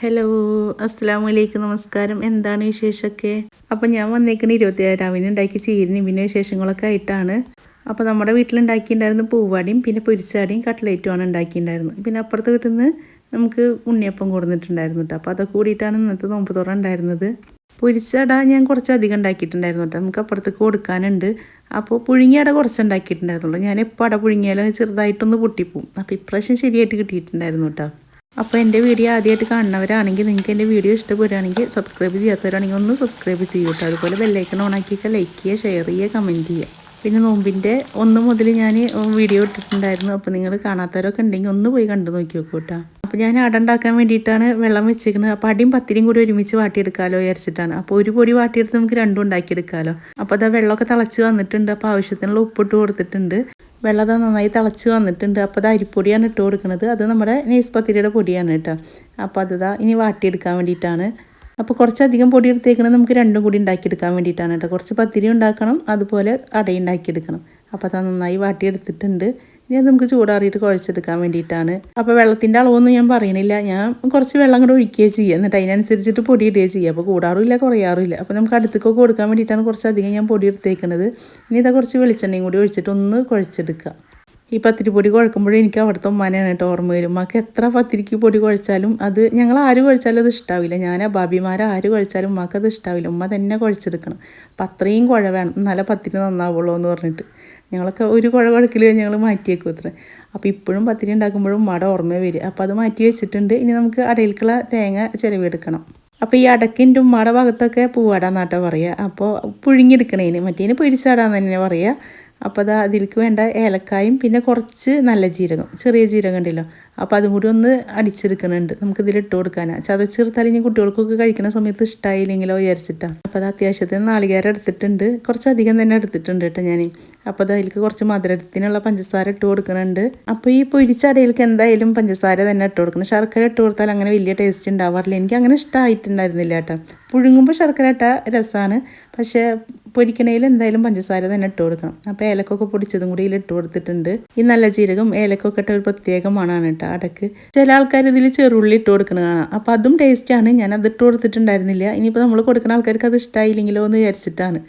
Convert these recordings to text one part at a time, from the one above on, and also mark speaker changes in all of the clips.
Speaker 1: Hello അസ്സാം വലൈക്കും നമസ്കാരം എന്താണ് വിശേഷമൊക്കെ? അപ്പോൾ ഞാൻ വന്നേക്കണ ഇരുപത്തി ഏഴാമിന് ഉണ്ടാക്കിയ ചീരനും പിന്നെ വിശേഷങ്ങളൊക്കെ ആയിട്ടാണ്. അപ്പോൾ നമ്മുടെ വീട്ടിലുണ്ടാക്കിയിട്ടുണ്ടായിരുന്ന പൂവാടിയും പിന്നെ പൊരിച്ചാടിയും കട്ട്ലേറ്റുമാണ് ഉണ്ടാക്കിയിട്ടുണ്ടായിരുന്നത്. പിന്നെ അപ്പുറത്ത് വീട്ടിൽ നിന്ന് നമുക്ക് ഉണ്ണിയപ്പം കൊടുത്തിട്ടുണ്ടായിരുന്നു കേട്ടോ. അപ്പോൾ അതൊക്കെ കൂടിയിട്ടാണ് ഇന്നത്തെ നോമ്പ് തുറ ഉണ്ടായിരുന്നത്. പൊരിച്ചട ഞാൻ കുറച്ച് അധികം ഉണ്ടാക്കിയിട്ടുണ്ടായിരുന്നു കേട്ടോ. നമുക്ക് അപ്പുറത്തേക്ക് കൊടുക്കാനുണ്ട്. അപ്പോൾ പുഴുങ്ങിയ അട കുറച്ച് ഉണ്ടാക്കിയിട്ടുണ്ടായിരുന്നുള്ളൂ. ഞാൻ എപ്പോൾ അട പുഴുങ്ങിയാലും ചെറുതായിട്ടൊന്ന് പൊട്ടിപ്പോവും. അപ്പോൾ ഇപ്രാവശ്യം ശരിയായിട്ട് കിട്ടിയിട്ടുണ്ടായിരുന്നു കേട്ടോ. അപ്പോൾ എന്റെ വീഡിയോ ആദ്യമായിട്ട് കാണുന്നവരാണെങ്കിൽ നിങ്ങൾക്ക് എന്റെ വീഡിയോ ഇഷ്ടപ്പെടുകയാണെങ്കിൽ സബ്സ്ക്രൈബ് ചെയ്യാത്തവരാണെങ്കിൽ ഒന്ന് സബ്സ്ക്രൈബ് ചെയ്യൂട്ടോ. അതുപോലെ ബെല്ലൈക്കൺ ഓണാക്കിയൊക്കെ ലൈക്ക് ചെയ്യുക ഷെയർ ചെയ്യുക കമന്റ് ചെയ്യുക. പിന്നെ നോമ്പിന്റെ ഒന്ന് മുതൽ ഞാൻ വീഡിയോ ഇട്ടിട്ടുണ്ടായിരുന്നു. അപ്പോൾ നിങ്ങൾ കാണാത്തവരൊക്കെ ഉണ്ടെങ്കിൽ ഒന്ന് പോയി കണ്ടു നോക്കി നോക്കൂ കേട്ടോ അപ്പോൾ ഞാൻ അട ഉണ്ടാക്കാൻ വേണ്ടിയിട്ടാണ് വെള്ളം വെച്ചിരിക്കുന്നത് അപ്പോൾ അടിയും പത്തിരിയും കൂടി ഒരുമിച്ച് വാട്ടിയെടുക്കാമല്ലോ വിചാരിച്ചിട്ടാണ്. അപ്പോൾ ഒരു പൊടി വാട്ടിയെടുത്ത് നമുക്ക് രണ്ടും ഉണ്ടാക്കിയെടുക്കാമല്ലോ അപ്പോൾ അതാ വെള്ളമൊക്കെ തിളച്ച് വന്നിട്ടുണ്ട്. അപ്പോൾ ആവശ്യത്തിനുള്ള ഉപ്പിട്ട് കൊടുത്തിട്ടുണ്ട്. വെള്ളം നന്നായി തിളച്ച് വന്നിട്ടുണ്ട്. അപ്പോൾ അത് അരിപ്പൊടിയാണ് ഇട്ട് കൊടുക്കുന്നത് അത് നമ്മുടെ നെയ്സ് പത്തിരിയുടെ പൊടിയാണ് കേട്ടോ. അപ്പോൾ അത് ഇതാ ഇനി വാട്ടിയെടുക്കാൻ വേണ്ടിയിട്ടാണ്. അപ്പോൾ കുറച്ചധികം പൊടി എടുത്തേക്കണം നമുക്ക് രണ്ടും കൂടി ഉണ്ടാക്കിയെടുക്കാൻ വേണ്ടിയിട്ടാണ് കേട്ടോ. കുറച്ച് പത്തിരി ഉണ്ടാക്കണം അതുപോലെ അട ഉണ്ടാക്കിയെടുക്കണം. അപ്പോൾ അത് നന്നായി വാട്ടിയെടുത്തിട്ടുണ്ട്. ഇനി അത് നമുക്ക് ചൂടാറിയിട്ട് കുഴച്ചെടുക്കാൻ വേണ്ടിയിട്ടാണ്. അപ്പോൾ വെള്ളത്തിന്റെ അളവൊന്നും ഞാൻ പറയണില്ല. ഞാൻ കുറച്ച് വെള്ളം കൂടെ ഒഴിക്കുകയോ ചെയ്യുക. എന്നിട്ട് അതിനനുസരിച്ചിട്ട് പൊടി ഇടുകയോ ചെയ്യുക. അപ്പോൾ കൂടാറുമില്ല കുറയാറുമില്ല. അപ്പോൾ നമുക്ക് അടുത്തേക്കൊക്കെ കൊടുക്കാൻ വേണ്ടിയിട്ടാണ് കുറച്ചധികം ഞാൻ പൊടി എടുത്തേക്കുന്നത് ഇനി ഇതാ കുറച്ച് വെളിച്ചെണ്ണയും കൂടി ഒഴിച്ചിട്ട് ഒന്ന് കുഴച്ചെടുക്കുക. ഈ പത്തിരി പൊടി കുഴക്കുമ്പോഴേ എനിക്ക് അവിടുത്തെ ഉമ്മാനാണ് കേട്ടോ ഓർമ്മ വരും. ഉമ്മക്ക് എത്ര പത്തിരിക്ക് പൊടി കുഴച്ചാലും അത് ഞങ്ങൾ ആര് കുഴച്ചാലും അത് ഇഷ്ടാവില്ല. ഞാൻ ബാബിമാരെ ആര് കുഴച്ചാലും ഉമ്മക്ക് അത് ഇഷ്ടാവില്ല. ഉമ്മ തന്നെ കുഴച്ചെടുക്കണം. അപ്പം അത്രയും കുഴ വേണം. നല്ല പത്തിരി നന്നാവുള്ളൂ എന്ന് പറഞ്ഞിട്ട്. ഞങ്ങളൊക്കെ ഒരു കുഴ കുഴക്കിൽ ഞങ്ങൾ മാറ്റിയേക്കും അത്ര. അപ്പോൾ ഇപ്പോഴും പത്തിരി ഉണ്ടാക്കുമ്പോഴും മട ഓർമ്മ വരിക. അപ്പോൾ അത് മാറ്റി വെച്ചിട്ടുണ്ട്. ഇനി നമുക്ക് അടയിൽക്കുള്ള തേങ്ങ ചിലവെടുക്കണം അപ്പോൾ ഈ അടക്കിന്റെ ഉമ്മയുടെ ഭാഗത്തൊക്കെ പൂവാടാന്നാട്ടോ പറയുക അപ്പോൾ പുഴുങ്ങിയെടുക്കണേന് മറ്റേന് പൊരിച്ചാടാന്ന് തന്നെ പറയുക അപ്പോൾ അത് അതിലേക്ക് വേണ്ട ഏലക്കായും പിന്നെ കുറച്ച് നല്ല ജീരകം ചെറിയ ജീരകം ഉണ്ടല്ലോ. അപ്പോൾ അതും കൂടി ഒന്ന് അടിച്ചെടുക്കുന്നുണ്ട് നമുക്ക് ഇതിൽ ഇട്ട് കൊടുക്കാനാണ് ചതച്ചെടുത്താൽ ഇനി കുട്ടികൾക്കൊക്കെ കഴിക്കുന്ന സമയത്ത് ഇഷ്ടമായില്ലെങ്കിലോ വിചാരിച്ചിട്ടാണ് അപ്പോൾ അത് അത്യാവശ്യത്തിന് നാളികേരം എടുത്തിട്ടുണ്ട്. കുറച്ചധികം തന്നെ എടുത്തിട്ടുണ്ട് കേട്ടോ ഞാൻ അപ്പോൾ അത് അതിലേക്ക് കുറച്ച് മധുരത്തിനുള്ള പഞ്ചസാര ഇട്ട് കൊടുക്കുന്നുണ്ട്. അപ്പോൾ ഈ പൊരിച്ചടയിലേക്ക് എന്തായാലും പഞ്ചസാര തന്നെ ഇട്ട് കൊടുക്കണം. ശർക്കര ഇട്ട് കൊടുത്താൽ അങ്ങനെ വലിയ ടേസ്റ്റ് ഉണ്ടാവാറില്ല. എനിക്ക് അങ്ങനെ ഇഷ്ടമായിട്ടുണ്ടായിരുന്നില്ല കേട്ടോ. പുഴുങ്ങുമ്പോൾ ശർക്കര ഇട്ട രസമാണ് പക്ഷേ പൊരിക്കണയിൽ എന്തായാലും പഞ്ചസാര തന്നെ ഇട്ട് കൊടുക്കണം. അപ്പോൾ ഏലക്കൊക്കെ പൊടിച്ചതും കൂടി ഇട്ട് കൊടുത്തിട്ടുണ്ട്. ഈ നല്ല ജീരകം ഏലക്കൊക്കെ ഇട്ട ഒരു പ്രത്യേക മണമാണ് കേട്ടോ അടക്ക്. ചില ആൾക്കാർ ഇതിൽ ചെറുള്ളി ഇട്ട് കൊടുക്കണ കാണാം. അപ്പോൾ അതും ടേസ്റ്റാണ് ഞാൻ അത് ഇട്ട് കൊടുത്തിട്ടുണ്ടായിരുന്നില്ല. ഇനിയിപ്പോൾ നമ്മൾ കൊടുക്കുന്ന ആൾക്കാർക്ക് അത് ഇഷ്ടമായില്ലെങ്കിലോ എന്ന് വിചാരിച്ചിട്ടാണ്.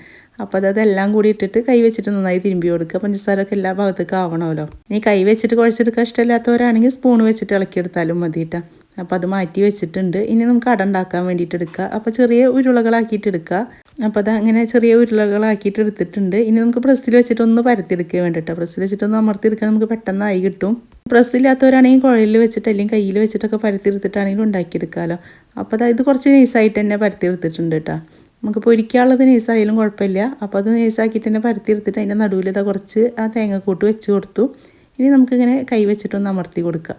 Speaker 1: അപ്പോൾ അത് അതെല്ലാം കൂടി ഇട്ടിട്ട് കൈ വെച്ചിട്ട് നന്നായി തിരുമ്പി കൊടുക്കുക. പഞ്ചസാരൊക്കെ എല്ലാ ഭാഗത്തേക്കും ആവണമല്ലോ. ഇനി കൈ വെച്ചിട്ട് കുഴച്ചെടുക്കാൻ ഇഷ്ടമില്ലാത്തവരാണെങ്കിൽ സ്പൂൺ വെച്ചിട്ട് ഇളക്കിയെടുത്താലും മതി കേട്ടോ അപ്പോൾ അത് മാറ്റി വെച്ചിട്ടുണ്ട്. ഇനി നമുക്ക് അട ഉണ്ടാക്കാൻ വേണ്ടിയിട്ട് എടുക്കുക. അപ്പോൾ ചെറിയ ഉരുളകളാക്കിയിട്ട് എടുക്കുക. അപ്പോൾ അത് അങ്ങനെ ചെറിയ ഉരുളകളാക്കിയിട്ട് എടുത്തിട്ടുണ്ട്. ഇനി നമുക്ക് പ്രസ്സിൽ വെച്ചിട്ട് ഒന്ന് പരത്തിയെടുക്കുക വേണ്ടിട്ടോ. പ്രസ്സിൽ വെച്ചിട്ട് ഒന്ന് അമർത്തിയെടുക്കാൻ നമുക്ക് പെട്ടെന്നായി കിട്ടും. പ്രസ്സില്ലാത്തവരാണെങ്കിൽ കുഴലിൽ വെച്ചിട്ട് അല്ലെങ്കിൽ കയ്യിൽ വെച്ചിട്ടൊക്കെ പരത്തിയെടുത്തിട്ടാണെങ്കിലും ഉണ്ടാക്കിയെടുക്കാമല്ലോ അപ്പോൾ അതായത് കുറച്ച് നൈസായിട്ട് തന്നെ പരത്തിയെടുത്തിട്ടുണ്ട് കേട്ടോ നമുക്ക് പൊരിക്കാനുള്ളത് നൈസായാലും കുഴപ്പമില്ല. അപ്പോൾ അത് നൈസാക്കിയിട്ട് തന്നെ പരത്തിയെടുത്തിട്ട് അതിന്റെ നടുവിൽ ഇതാ കുറച്ച് ആ തേങ്ങക്കൂട്ട് വെച്ച് കൊടുത്തു. ഇനി നമുക്കിങ്ങനെ കൈ വെച്ചിട്ടൊന്ന് അമർത്തി കൊടുക്കാം.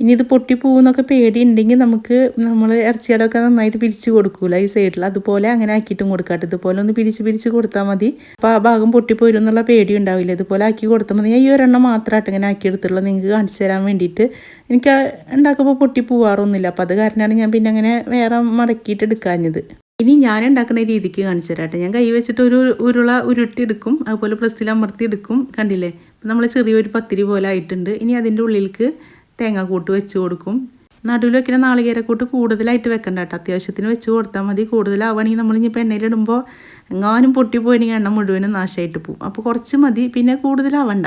Speaker 1: ഇനി ഇത് പൊട്ടിപ്പോകുന്നൊക്കെ പേടിയുണ്ടെങ്കിൽ നമുക്ക് നമ്മൾ ഇറച്ചിയടമൊക്കെ നന്നായിട്ട് പിരിച്ച് കൊടുക്കൂല ഈ സൈഡിൽ അതുപോലെ അങ്ങനെ ആക്കിയിട്ടും കൊടുക്കാട്ട്. ഇതുപോലെ ഒന്ന് പിരിച്ച് പിരിച്ച് കൊടുത്താൽ മതി. അപ്പോൾ ആ ഭാഗം പൊട്ടിപ്പോരും എന്നുള്ള പേടി ഉണ്ടാവില്ല. ഇതുപോലെ ആക്കി കൊടുത്താൽ മതി. ഞാൻ ഈ ഒരെണ്ണം മാത്രമായിട്ട് ഇങ്ങനെ ആക്കിയെടുത്തുള്ളൂ നിങ്ങൾക്ക് കാണിച്ചു തരാൻ വേണ്ടിയിട്ട്. എനിക്ക് ഉണ്ടാക്കുമ്പോൾ പൊട്ടി പോവാറൊന്നുമില്ല. അപ്പോൾ അത് കാരണമാണ് ഞാൻ പിന്നെ അങ്ങനെ വേറെ മടക്കിയിട്ട് എടുക്കാഞ്ഞത്. ഇനി ഞാൻ ഉണ്ടാക്കുന്ന രീതിക്ക് കാണിച്ചു തരാട്ടെ ഞാൻ കൈ വെച്ചിട്ട് ഒരു ഉരുള ഉരുട്ടി എടുക്കും അതുപോലെ പ്ലസ്സിൽ അമർത്തി എടുക്കും കണ്ടില്ലേ നമ്മൾ ചെറിയൊരു പത്തിരി പോലെ ആയിട്ടുണ്ട്. ഇനി അതിന്റെ ഉള്ളിലേക്ക് തേങ്ങാക്കൂട്ട് വെച്ച് കൊടുക്കും. നടുവിൽ വെക്കുന്ന നാളികേരക്കൂട്ട് കൂടുതലായിട്ട് വെക്കണ്ട കേട്ടോ. അത്യാവശ്യത്തിന് വെച്ച് കൊടുത്താൽ മതി. കൂടുതലാവുകയാണെങ്കിൽ നമ്മൾ ഇനിയിപ്പോൾ എണ്ണയിലിടുമ്പോൾ എങ്ങാനും പൊട്ടിപ്പോയിനെങ്കിൽ എണ്ണ മുഴുവനും നാശമായിട്ട് പോകും അപ്പോൾ കുറച്ച് മതി. പിന്നെ കൂടുതലാവണ്ട.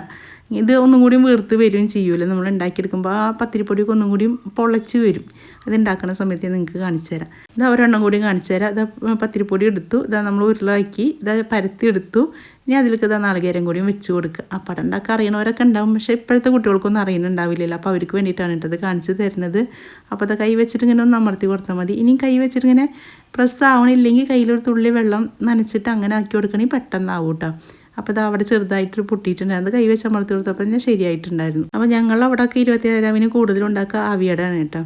Speaker 1: ഇത് ഒന്നും കൂടിയും വീർത്ത് വരികയും ചെയ്യൂല. നമ്മൾ ഉണ്ടാക്കിയെടുക്കുമ്പോൾ ആ പത്തിരിപ്പൊടിയൊക്കെ ഒന്നും കൂടിയും പൊളച്ച് വരും. അത് ഉണ്ടാക്കുന്ന സമയത്ത് നിങ്ങൾക്ക് കാണിച്ചു തരാം. ഇതാ ഒരെണ്ണം കൂടി കാണിച്ചു തരാം. ഇതാ പത്തിരിപ്പൊടി എടുത്തു. ഇതാ നമ്മൾ ഉരുളാക്കി ഇതാ പരത്തി എടുത്തു. ഇനി അതിലേക്ക് ഇതാ നാളികേരം കൂടിയും വെച്ച് കൊടുക്കുക. പടം ഉണ്ടാക്കാൻ അറിയണവരൊക്കെ ഉണ്ടാവും. പക്ഷേ ഇപ്പോഴത്തെ കുട്ടികൾക്കൊന്നും അറിയുന്നുണ്ടാവില്ലല്ലോ. അപ്പോൾ അവർക്ക് വേണ്ടിയിട്ടാണ് ഇട്ടത് കാണിച്ച് തരുന്നത്. അപ്പോൾ അത് കൈ വെച്ചിട്ട് ഇങ്ങനെ ഒന്ന് അമർത്തി കൊടുത്താൽ മതി. ഇനിയും കൈ വെച്ചിട്ട് ഇങ്ങനെ പ്രസ് ആവണില്ലെങ്കിൽ കയ്യിലൊരു തുള്ളി വെള്ളം നനച്ചിട്ട് അങ്ങനെ ആക്കി കൊടുക്കണമെങ്കിൽ പെട്ടെന്നാവും കേട്ടോ. അപ്പോൾ ഇത് അവിടെ ചെറുതായിട്ട് പൊട്ടിയിട്ടുണ്ടായിരുന്നു കൈ വെച്ച് അമർത്തി കൊടുത്തപ്പോൾ തന്നെ ശരിയായിട്ടുണ്ടായിരുന്നു. അപ്പോൾ ഞങ്ങൾ അവിടെ അവിടെയൊക്കെ ഇരുപത്തിയേഴാമിന് കൂടുതൽ ഉണ്ടാക്കുക ആവിയടാണ് കേട്ടോ.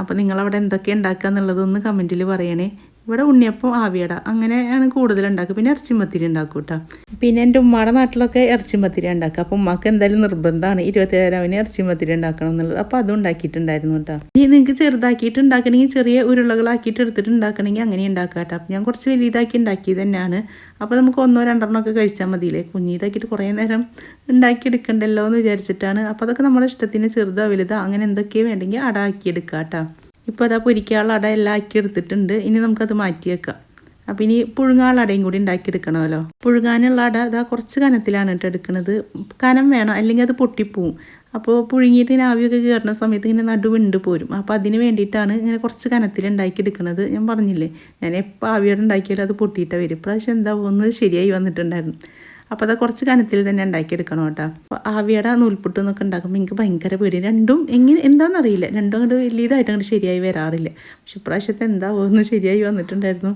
Speaker 1: അപ്പോൾ നിങ്ങളവിടെ എന്തൊക്കെ ഉണ്ടാക്കുക എന്നുള്ളതൊന്ന് കമന്റിൽ പറയണേ. ഇവിടെ ഉണ്ണിയപ്പം ആവിയട അങ്ങനെയാണ് കൂടുതൽ ഉണ്ടാക്കുക. പിന്നെ ഇറച്ചിമത്തിരി ഉണ്ടാക്കും കേട്ടോ. പിന്നെ എന്റെ ഉമ്മയുടെ നാട്ടിലൊക്കെ ഇറച്ചിമത്തിരി ഉണ്ടാക്കുക. അപ്പോൾ ഉമ്മക്ക് എന്തായാലും നിർബന്ധമാണ് ഇരുപത്തിയേഴാവിന് ഇറച്ചിമത്തിരി ഉണ്ടാക്കണം എന്നുള്ളത്. അപ്പോൾ അതും ഉണ്ടാക്കിയിട്ടുണ്ടായിരുന്നു കേട്ടോ. ഇനി നിങ്ങൾക്ക് ചെറുതാക്കിയിട്ട് ഉണ്ടാക്കണമെങ്കിൽ ചെറിയ ഉരുളകളാക്കിയിട്ട് എടുത്തിട്ട് ഉണ്ടാക്കണമെങ്കിൽ അങ്ങനെ ഉണ്ടാക്കുക കേട്ടോ. അപ്പം ഞാൻ കുറച്ച് വലിയതാക്കി ഉണ്ടാക്കി തന്നെയാണ്. അപ്പോൾ നമുക്ക് ഒന്നോ രണ്ടെണ്ണോ ഒക്കെ കഴിച്ചാൽ മതിയില്ലേ? കുഞ്ഞിതാക്കിയിട്ട് കുറേ നേരം ഉണ്ടാക്കിയെടുക്കണ്ടല്ലോ എന്ന് വിചാരിച്ചിട്ടാണ്. അപ്പോൾ അതൊക്കെ നമ്മുടെ ഇഷ്ടത്തിന് ചെറുതോ വലുതോ അങ്ങനെ എന്തൊക്കെയോ വേണ്ടെങ്കിൽ അടാക്കിയെടുക്കാം കേട്ടോ. ഇപ്പോൾ അതാ പൊരിക്കാനുള്ള അട എല്ലാം ആക്കി എടുത്തിട്ടുണ്ട് ഇനി നമുക്കത് മാറ്റി വെക്കാം. അപ്പം ഇനി പുഴുങ്ങാനുള്ള അടയും കൂടി ഉണ്ടാക്കിയെടുക്കണമല്ലോ. പുഴുങ്ങാനുള്ള അട അതാ കുറച്ച് കനത്തിലാണ് കേട്ടോ എടുക്കുന്നത് കനം വേണം അല്ലെങ്കിൽ അത് പൊട്ടിപ്പോവും. അപ്പോൾ പുഴുങ്ങിയിട്ട് ഇങ്ങനെ ആവിയൊക്കെ കയറുന്ന സമയത്ത് ഇങ്ങനെ നടുവിണ്ട് പോരും. അപ്പോൾ അതിന് വേണ്ടിയിട്ടാണ് ഇങ്ങനെ കുറച്ച് കനത്തിൽ ഉണ്ടാക്കിയെടുക്കുന്നത് ഞാൻ പറഞ്ഞില്ലേ ഞാൻ എപ്പോൾ ആവിയോടെ ഉണ്ടാക്കിയാലും അത് പൊട്ടിയിട്ടാണ് വരും. ഇപ്രാവശ്യം എന്താ പോകുന്നത്? ശരിയായി വന്നിട്ടുണ്ടായിരുന്നു. അപ്പോൾ അത് കുറച്ച് കനത്തിൽ തന്നെ ഉണ്ടാക്കിയെടുക്കണം കേട്ടോ. അപ്പോൾ ആവിയുടെ നൂൽപുട്ട് എന്നൊക്കെ ഉണ്ടാക്കുമ്പോൾ എനിക്ക് ഭയങ്കര പേടി. രണ്ടും എങ്ങനെ എന്താണെന്നറിയില്ല രണ്ടും അങ്ങോട്ട് വലിയതായിട്ട് അങ്ങോട്ട് ശരിയായി വരാറില്ല. പക്ഷെ ഇപ്രാവശ്യത്തെ എന്താ ഒന്ന് ശരിയായി വന്നിട്ടുണ്ടായിരുന്നു.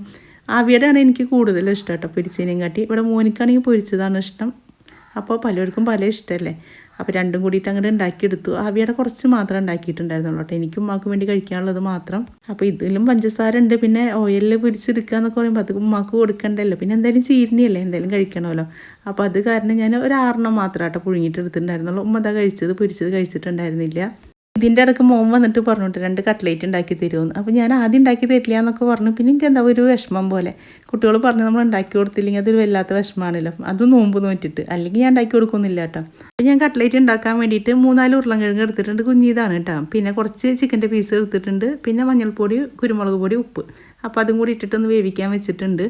Speaker 1: ആവിയുടെ ആണ് എനിക്ക് കൂടുതൽ ഇഷ്ടം കേട്ടോ പൊരിച്ചതിനെയും കാട്ടി. ഇവിടെ മോനിക്കാണെങ്കിൽ പൊരിച്ചതാണ് ഇഷ്ടം. അപ്പോൾ പലർക്കും പല ഇഷ്ടമല്ലേ? അപ്പോൾ രണ്ടും കൂടിയിട്ട് അങ്ങനെ ഉണ്ടാക്കിയെടുത്തു. ആവിയുടെ കുറച്ച് മാത്രം ഉണ്ടാക്കിയിട്ടുണ്ടായിരുന്നുള്ളൂ കേട്ടോ. എനിക്കും ഉമ്മാക്ക് വേണ്ടി കഴിക്കാനുള്ളത് മാത്രം. അപ്പോൾ ഇതിലും പഞ്ചസാര ഉണ്ട്. പിന്നെ ഓയിലിൽ പിരിച്ചെടുക്കുക എന്നൊക്കെ പറയുമ്പോൾ അത് ഉമ്മാക്ക് കൊടുക്കണ്ടല്ലോ. പിന്നെ എന്തായാലും ചീരിനിയല്ലേ എന്തായാലും കഴിക്കണമല്ലോ. അപ്പോൾ അത് കാരണം ഞാൻ ഒരു ആറെണ്ണം മാത്രം കേട്ടോ പുഴുങ്ങിയിട്ട് എടുത്തിട്ടുണ്ടായിരുന്നുള്ളൂ. ഉമ്മ അതാ കഴിച്ചത് പൊരിച്ചത് കഴിച്ചിട്ടുണ്ടായിരുന്നില്ല. ഇതിന്റെ ഇടയ്ക്ക് മോൻ വന്നിട്ട് പറഞ്ഞിട്ട് രണ്ട് കട്ട്ലേറ്റ് ഉണ്ടാക്കി തരുമെന്ന് അപ്പോൾ ഞാൻ ആദ്യം ഉണ്ടാക്കി തരില്ല എന്നൊക്കെ പറഞ്ഞു. പിന്നെ എനിക്ക് എന്താ ഒരു വിഷമം പോലെ. കുട്ടികൾ പറഞ്ഞ് നമ്മൾ ഉണ്ടാക്കി കൊടുത്തില്ലെങ്കിൽ അതൊരു വല്ലാത്ത വിഷമമാണല്ലോ അതും നോമ്പ് നോറ്റിട്ട്. അല്ലെങ്കിൽ ഞാൻ ഉണ്ടാക്കി കൊടുക്കുന്നില്ല കേട്ടോ. അപ്പോൾ ഞാൻ കട്ട്ലേറ്റ് ഉണ്ടാക്കാൻ വേണ്ടിയിട്ട് മൂന്നാൽ ഉരുളൻകിഴങ്ങ് എടുത്തിട്ടുണ്ട്. കുഞ്ഞിതാണ് കേട്ടോ. പിന്നെ കുറച്ച് ചിക്കന്റെ പീസ് എടുത്തിട്ടുണ്ട്. പിന്നെ മഞ്ഞൾപ്പൊടി കുരുമുളക് പൊടി ഉപ്പ്. അപ്പോൾ അതും കൂടി ഇട്ടിട്ടൊന്ന് വേവിക്കാൻ വെച്ചിട്ടുണ്ട്.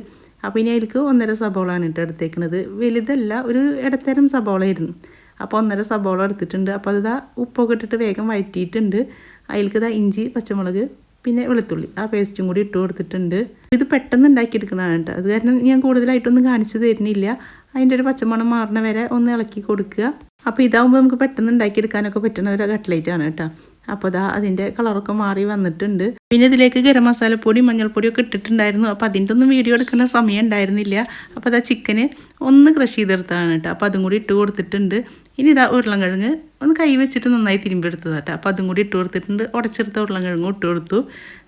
Speaker 1: അപ്പോൾ ഇനി അതിലേക്ക് ഒന്നര സബോളാണ് കേട്ടോ എടുത്തേക്കുന്നത് വലുതല്ല ഒരു ഇടത്തരം സബോളയായിരുന്നു അപ്പോൾ ഒന്നര സബോള എടുത്തിട്ടുണ്ട്. അപ്പോൾ അതിതാ ഉപ്പൊക്കെ ഇട്ടിട്ട് വേഗം വഴറ്റിയിട്ടുണ്ട് അതിലേക്ക് ഇതാ ഇഞ്ചി പച്ചമുളക് പിന്നെ വെളുത്തുള്ളി. ആ പേസ്റ്റും കൂടി ഇട്ട് കൊടുത്തിട്ടുണ്ട്. ഇത് പെട്ടെന്ന് ഉണ്ടാക്കിയെടുക്കണതാണ് കേട്ടോ. അത് കാരണം ഞാൻ കൂടുതലായിട്ടൊന്നും കാണിച്ചു തരുന്നില്ല. അതിന്റെ ഒരു പച്ചമണം മാറണ വരെ ഒന്ന് ഇളക്കി കൊടുക്കുക. അപ്പോൾ ഇതാകുമ്പോൾ നമുക്ക് പെട്ടെന്ന് ഉണ്ടാക്കിയെടുക്കാനൊക്കെ പറ്റുന്ന ഒരു കട്ട്ലേറ്റ് ആണ് കേട്ടോ. അപ്പോൾ അതാ അതിന്റെ കളറൊക്കെ മാറി വന്നിട്ടുണ്ട്. പിന്നെ ഇതിലേക്ക് ഗരം മസാലപ്പൊടി മഞ്ഞൾപ്പൊടിയൊക്കെ ഇട്ടിട്ടുണ്ടായിരുന്നു. അപ്പോൾ അതിന്റെ ഒന്നും വീഡിയോ എടുക്കുന്ന സമയം ഉണ്ടായിരുന്നില്ല. അപ്പോൾ അതാ ചിക്കന് ഒന്ന് ക്രഷ് ചെയ്തെടുത്താണ് കേട്ടോ. അപ്പോൾ അതും കൂടി ഇട്ട് കൊടുത്തിട്ടുണ്ട്. ഇനി ഇതാ ഉരുളൻകിഴങ്ങ് ഒന്ന് കൈ വെച്ചിട്ട് നന്നായി തിരുമ്പെടുത്തത് കേട്ടോ അപ്പോൾ അതും കൂടി ഇട്ട് കൊടുത്തിട്ടുണ്ട്. ഉടച്ചെടുത്ത ഉരുളൻകിഴങ്ങും ഇട്ട് കൊടുത്തു.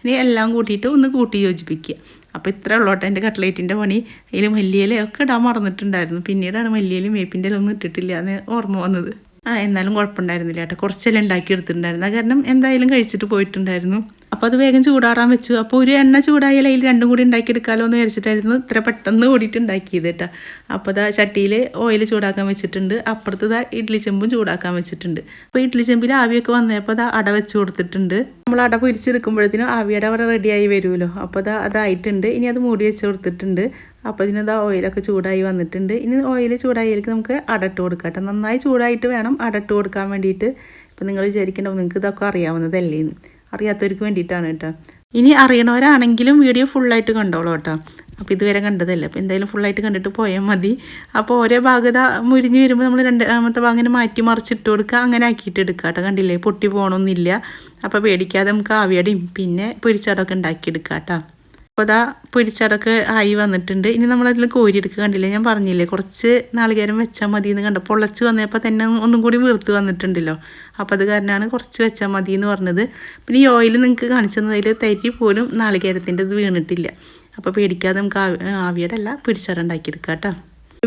Speaker 1: ഇനി എല്ലാം കൂട്ടിയിട്ട് ഒന്ന് കൂട്ടി യോജിപ്പിക്കുക. അപ്പോൾ ഇത്ര ഉള്ളോട്ടെ എന്റെ കട്ട്ലേറ്റിന്റെ പണി. അതിൽ മല്ലിയിലയൊക്കെ ഇടാൻ മറന്നിട്ടുണ്ടായിരുന്നു. പിന്നീടാണ് മല്ലിയിലും വേപ്പിന്റെ ഒന്നും ഇട്ടിട്ടില്ല എന്ന് ഓർമ്മ വന്നത്. ആ എന്നാലും കുഴപ്പമുണ്ടായിരുന്നില്ല കേട്ടോ. കുറച്ചെല്ലാം ഉണ്ടാക്കി എടുത്തിട്ടുണ്ടായിരുന്നു കാരണം എന്തായാലും കഴിച്ചിട്ട് പോയിട്ടുണ്ടായിരുന്നു. അപ്പോൾ അത് വേഗം ചൂടാറാൻ വെച്ചു. അപ്പോൾ ഒരു എണ്ണ ചൂടായാലും അതിൽ രണ്ടും കൂടി ഉണ്ടാക്കിയെടുക്കാമല്ലോ എന്ന് വിചാരിച്ചിട്ടായിരുന്നു ഇത്ര പെട്ടെന്ന് കൂടിയിട്ട് ഉണ്ടാക്കിയത് കേട്ടോ. അപ്പോൾ ഇതാ ചട്ടിയിൽ ഓയിൽ ചൂടാക്കാൻ വെച്ചിട്ടുണ്ട്. അപ്പുറത്ത് ഇതാ ഇഡ്ലി ചെമ്പും ചൂടാക്കാൻ വെച്ചിട്ടുണ്ട്. അപ്പോൾ ഇഡ്ലി ചെമ്പിൽ ആവിയൊക്കെ വന്നപ്പോൾ അതാ അട വെച്ച് കൊടുത്തിട്ടുണ്ട്. നമ്മൾ അട പൊരിച്ചെടുക്കുമ്പോഴത്തേനും ആവിയുടെ അവിടെ റെഡിയായി വരുമല്ലോ. അപ്പോൾ അതാ അതായിട്ടുണ്ട്. ഇനി അത് മൂടി വെച്ച് കൊടുത്തിട്ടുണ്ട്. അപ്പോൾ ഇതിനതാ ഓയിലൊക്കെ ചൂടായി വന്നിട്ടുണ്ട്. ഇനി ഓയിൽ ചൂടായാലേക്ക് നമുക്ക് അടട്ട് കൊടുക്കാം കേട്ടോ. നന്നായി ചൂടായിട്ട് വേണം അടട്ട് കൊടുക്കാൻ വേണ്ടിയിട്ട്. ഇപ്പം നിങ്ങൾ വിചാരിക്കേണ്ട നിങ്ങൾക്ക് ഇതൊക്കെ അറിയാവുന്നതല്ലേ അറിയാത്തവർക്ക് വേണ്ടിയിട്ടാണ് കേട്ടോ. ഇനി അറിയണവരാണെങ്കിലും വീഡിയോ ഫുള്ളായിട്ട് കണ്ടോളൂ കേട്ടോ. അപ്പോൾ ഇതുവരെ കണ്ടതല്ലേ? അപ്പോൾ എന്തായാലും ഫുള്ളായിട്ട് കണ്ടിട്ട് പോയാൽ മതി. അപ്പോൾ ഓരോ ഭാഗത മുരിഞ്ഞ് വരുമ്പോൾ നമ്മൾ രണ്ടാമത്തെ ഭാഗം മാറ്റി മറിച്ചിട്ട് കൊടുക്കുക അങ്ങനെ ആക്കിയിട്ട് എടുക്കുക കേട്ടോ. കണ്ടില്ലേ? പൊട്ടി പോകണമെന്നില്ല അപ്പോൾ പേടിക്കാതെ നമുക്ക് ആവിയടയും പിന്നെ പൊരിച്ചടമൊക്കെ ഉണ്ടാക്കിയെടുക്കാം കേട്ടോ. അപ്പോൾ അതാ പൊരിച്ചടക്ക് ആയി വന്നിട്ടുണ്ട്. ഇനി നമ്മളതിൽ കോരിയെടുക്കുക കണ്ടില്ലേ? ഞാൻ പറഞ്ഞില്ലേ കുറച്ച് നാളികേരം വെച്ചാൽ മതി എന്ന് കണ്ടപ്പോൾ പൊള്ളച്ച് വന്നപ്പോൾ തന്നെ ഒന്നും കൂടി വീർത്ത് വന്നിട്ടുണ്ടല്ലോ. അപ്പോൾ അത് കാരണമാണ് കുറച്ച് വെച്ചാൽ മതി എന്ന് പറഞ്ഞത്. പിന്നെ ഈ ഓയിൽ നിങ്ങൾക്ക് കാണിച്ചു തന്നതിൽ തരി പോലും നാളികേരത്തിന്റെ ഇത് വീണിട്ടില്ല. അപ്പോൾ പേടിക്കാതെ നമുക്ക് ആവിയുടെ അല്ല പൊരിച്ചട ഉണ്ടാക്കിയെടുക്കാം കേട്ടോ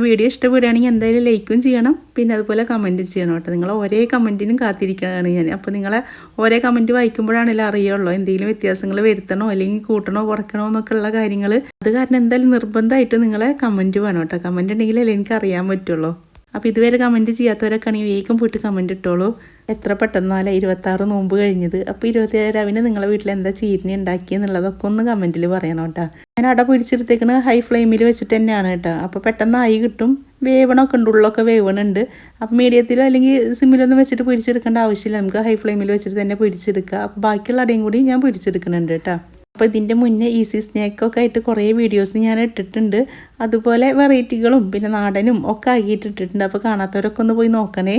Speaker 1: വീഡിയോ ഇഷ്ടപ്പെടുകയാണെങ്കിൽ എന്തായാലും ലൈക്കും ചെയ്യണം. പിന്നെ അതുപോലെ കമന്റും ചെയ്യണം കേട്ടോ. നിങ്ങൾ ഒരേ കമന്റിനും കാത്തിരിക്കുകയാണ് ഞാൻ. അപ്പോൾ നിങ്ങളെ ഒരേ കമന്റ് വായിക്കുമ്പോഴാണല്ലോ അറിയുള്ളൂ എന്തെങ്കിലും വ്യത്യാസങ്ങൾ വരുത്തണോ അല്ലെങ്കിൽ കൂട്ടണോ കുറയ്ക്കണോ എന്നൊക്കെ ഉള്ള കാര്യങ്ങൾ. അത് കാരണം എന്തായാലും നിർബന്ധമായിട്ട് നിങ്ങളെ കമന്റ് വേണം കേട്ടോ. കമന്റ് ഉണ്ടെങ്കിലല്ലേ എനിക്ക് അറിയാൻ പറ്റുള്ളൂ. അപ്പോൾ ഇതുവരെ കമന്റ് ചെയ്യാത്തവരൊക്കെ ആണെങ്കിൽ വേഗം പോയിട്ട് കമന്റ് ഇട്ടോളൂ. എത്ര പെട്ടെന്നാല ഇരുപത്താറ് നോമ്പ് കഴിഞ്ഞത്? അപ്പോൾ ഇരുപത്തിയേഴ് രാവിലെ നിങ്ങളെ വീട്ടിൽ എന്താ ചീരിനി ഉണ്ടാക്കിയെന്നുള്ളതൊക്കെ ഒന്ന് കമന്റിൽ പറയണം കേട്ടോ. ഞാൻ അട പൊരിച്ചെടുത്തേക്കണ് ഹൈ ഫ്ലെയിമിൽ വെച്ചിട്ട് തന്നെയാണ് കേട്ടോ. അപ്പോൾ പെട്ടെന്ന് ആയി കിട്ടും. വേവണമൊക്കെ ഉണ്ട് ഉള്ളൊക്കെ വേവണുണ്ട്. അപ്പോൾ മീഡിയത്തിലോ അല്ലെങ്കിൽ സിമ്മിലൊന്നും വെച്ചിട്ട് പൊരിച്ചെടുക്കേണ്ട ആവശ്യമില്ല. നമുക്ക് ഹൈ ഫ്ലെയിമിൽ വെച്ചിട്ട് തന്നെ പൊരിച്ചെടുക്കുക അപ്പോൾ ബാക്കിയുള്ള അടയും കൂടി ഞാൻ പൊരിച്ചെടുക്കുന്നുണ്ട് കേട്ടോ. അപ്പോൾ ഇതിന്റെ മുന്നേ ഈസി സ്നാക്കൊക്കെ ആയിട്ട് കുറേ വീഡിയോസ് ഞാൻ ഇട്ടിട്ടുണ്ട്. അതുപോലെ വെറൈറ്റികളും പിന്നെ നാടനും ഒക്കെ ആക്കിയിട്ട് ഇട്ടിട്ടുണ്ട് അപ്പോൾ കാണാത്തവരൊക്കെ ഒന്ന് പോയി നോക്കണേ.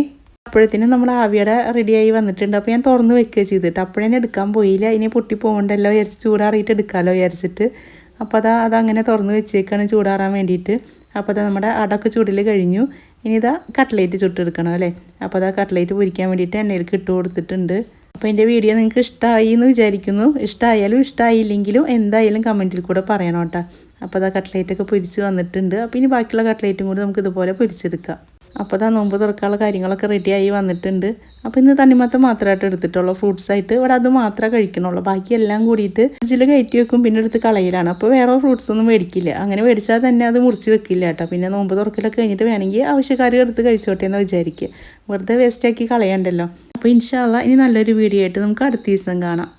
Speaker 1: അപ്പോഴത്തേനും നമ്മൾ ആവിയുടെ റെഡിയായി വന്നിട്ടുണ്ട്. അപ്പോൾ ഞാൻ തുറന്ന് വെക്കുക ചെയ്തിട്ട് അപ്പോഴേ എടുക്കാൻ പോയില്ല. ഇനി പൊട്ടി പോകണ്ടല്ലോ വിചാരിച്ച് ചൂടാറിയിട്ട് എടുക്കാമല്ലോ വിചാരിച്ചിട്ട്. അപ്പോൾ അതാ അതങ്ങനെ തുറന്ന് വെച്ചേക്കാണ് ചൂടാറാൻ വേണ്ടിയിട്ട്. അപ്പോൾ അതാ നമ്മുടെ അടൊക്കെ ചൂടിൽ കഴിഞ്ഞു. ഇനി ഇതാ കട്ട്ലേറ്റ് ചുട്ടെടുക്കണം അല്ലേ? അപ്പോൾ അതാ കട്ട്ലേറ്റ് പൊരിക്കാൻ വേണ്ടിയിട്ട് എണ്ണയിലേക്ക് ഇട്ട് കൊടുത്തിട്ടുണ്ട്. അപ്പോൾ എന്റെ വീഡിയോ നിങ്ങൾക്ക് ഇഷ്ടമായി എന്ന് വിചാരിക്കുന്നു. ഇഷ്ടമായാലും ഇഷ്ടമായില്ലെങ്കിലും എന്തായാലും കമന്റിൽ കൂടെ പറയണം കേട്ടോ അപ്പോൾ അതാ കട്ട്ലേറ്റൊക്കെ പൊരിച്ച് വന്നിട്ടുണ്ട്. അപ്പോൾ ഇനി ബാക്കിയുള്ള കട്ട്ലേറ്റും കൂടി നമുക്ക് ഇതുപോലെ പൊരിച്ചെടുക്കാം. അപ്പോൾ ഇതാ നോമ്പ് തുറക്കാനുള്ള കാര്യങ്ങളൊക്കെ റെഡിയായി വന്നിട്ടുണ്ട്. അപ്പോൾ ഇന്ന് തണ്ണിമത്തം മാത്രമായിട്ട് എടുത്തിട്ടുള്ളൂ. ഫ്രൂട്ട്സ് ആയിട്ട്. ഇവിടെ അത് മാത്രമേ കഴിക്കണുള്ളൂ. ബാക്കി എല്ലാം കൂടിയിട്ട് ഫ്രിഡ്ജിൽ കയറ്റി വെക്കും. പിന്നെ എടുത്ത് കളയിലാണ്. അപ്പോൾ വേറെ ഫ്രൂട്ട്സ് ഒന്നും മേടിക്കില്ല. അങ്ങനെ മേടിച്ചാൽ തന്നെ അത് മുറിച്ച് വെക്കില്ല കേട്ടോ. പിന്നെ നോമ്പ് തുറക്കലൊക്കെ കഴിഞ്ഞിട്ട് വേണമെങ്കിൽ ആവശ്യക്കാർ എടുത്ത് കഴിച്ചോട്ടെ എന്ന് വിചാരിക്കുക. വെറുതെ വേസ്റ്റാക്കി കളയണ്ടല്ലോ. അപ്പോൾ ഇൻഷാല്ല ഇനി നല്ലൊരു വീഡിയോ ആയിട്ട് നമുക്ക് അടുത്ത ദിവസം കാണാം.